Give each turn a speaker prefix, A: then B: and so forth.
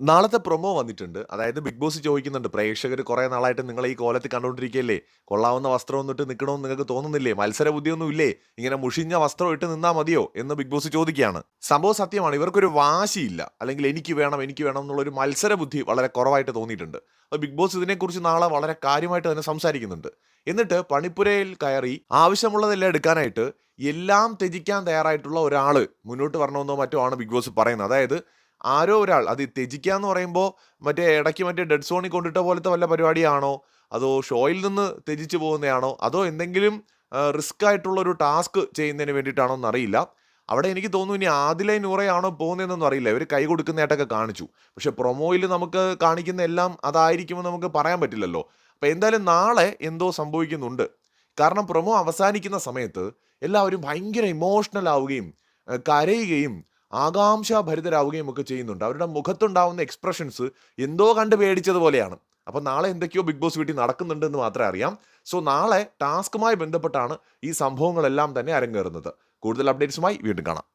A: നാളത്തെ പ്രൊമോ വന്നിട്ടുണ്ട്. അതായത് ബിഗ് ബോസ് ചോദിക്കുന്നുണ്ട്, പ്രേക്ഷകർ കുറേ നാളായിട്ട് നിങ്ങളെ ഈ കോലത്തിൽ കണ്ടുകൊണ്ടിരിക്കുകയല്ലേ കൊള്ളാവുന്ന വസ്ത്രം ഇട്ട് നിൽക്കണമെന്ന് നിങ്ങൾക്ക് തോന്നുന്നില്ലേ? മത്സര ബുദ്ധിയൊന്നും ഇല്ലേ? ഇങ്ങനെ മുഷിഞ്ഞ വസ്ത്രം ഇട്ട് നിന്നാ മതിയോ? എന്ന് ബിഗ് ബോസ് ചോദിക്കുകയാണ്. സംഭവം സത്യമാണ്. ഇവർക്കൊരു വാശിയില്ല. അല്ലെങ്കിൽ എനിക്ക് വേണം, എനിക്ക് വേണം എന്നുള്ളൊരു മത്സര ബുദ്ധി വളരെ കുറവായിട്ട് തോന്നിയിട്ടുണ്ട്. അപ്പോൾ ബിഗ് ബോസ് ഇതിനെക്കുറിച്ച് നാളെ വളരെ കാര്യമായിട്ട് തന്നെ സംസാരിക്കുന്നുണ്ട്. എന്നിട്ട് പണിപ്പുരയിൽ കയറി ആവശ്യമുള്ളതെല്ലാം എടുക്കാനായിട്ട് എല്ലാം ത്യജിക്കാൻ തയ്യാറായിട്ടുള്ള ഒരാൾ മുന്നോട്ട് വരണമെന്നോ മറ്റോ ആണ് ബിഗ് ബോസ് പറയുന്നത്. അതായത് ആരോ ഒരാൾ അത് ത്യജിക്കുക എന്ന് പറയുമ്പോൾ മറ്റേ ഇടയ്ക്ക് മറ്റേ ഡെഡ് സോണിൽ കൊണ്ടിട്ട പോലത്തെ വല്ല പരിപാടിയാണോ? അതോ ഷോയിൽ നിന്ന് ത്യജിച്ചു പോകുന്നതാണോ? അതോ എന്തെങ്കിലും റിസ്ക് ആയിട്ടുള്ള ഒരു ടാസ്ക് ചെയ്യുന്നതിന് വേണ്ടിയിട്ടാണോ എന്നറിയില്ല. അവിടെ എനിക്ക് തോന്നുന്നു ഇനി ആദിലൈ നൂറയാണോ പോകുന്നതെന്നൊന്നും അറിയില്ല. ഇവർ കൈ കൊടുക്കുന്നതായിട്ടൊക്കെ കാണിച്ചു. പക്ഷെ പ്രൊമോയിൽ നമുക്ക് കാണിക്കുന്ന എല്ലാം അതായിരിക്കുമെന്ന് നമുക്ക് പറയാൻ പറ്റില്ലല്ലോ. അപ്പോൾ എന്തായാലും നാളെ എന്തോ സംഭവിക്കുന്നുണ്ട്. കാരണം പ്രൊമോ അവസാനിക്കുന്ന സമയത്ത് എല്ലാവരും ഭയങ്കര ഇമോഷണൽ ആവുകയും കരയുകയും ആകാംക്ഷാഭരിതരാവുകയും ഒക്കെ ചെയ്യുന്നുണ്ട്. അവരുടെ മുഖത്തുണ്ടാവുന്ന എക്സ്പ്രഷൻസ് എന്തോ കണ്ട് പേടിച്ചതുപോലെയാണ്. അപ്പോൾ നാളെ എന്തൊക്കെയോ ബിഗ് ബോസ് വീട്ടിൽ നടക്കുന്നുണ്ടെന്ന് മാത്രമേ അറിയാം. സോ നാളെ ടാസ്കുമായി ബന്ധപ്പെട്ടാണ് ഈ സംഭവങ്ങളെല്ലാം തന്നെ അരങ്ങേറുന്നത്. കൂടുതൽ അപ്ഡേറ്റ്സുമായി വീണ്ടും കാണാം.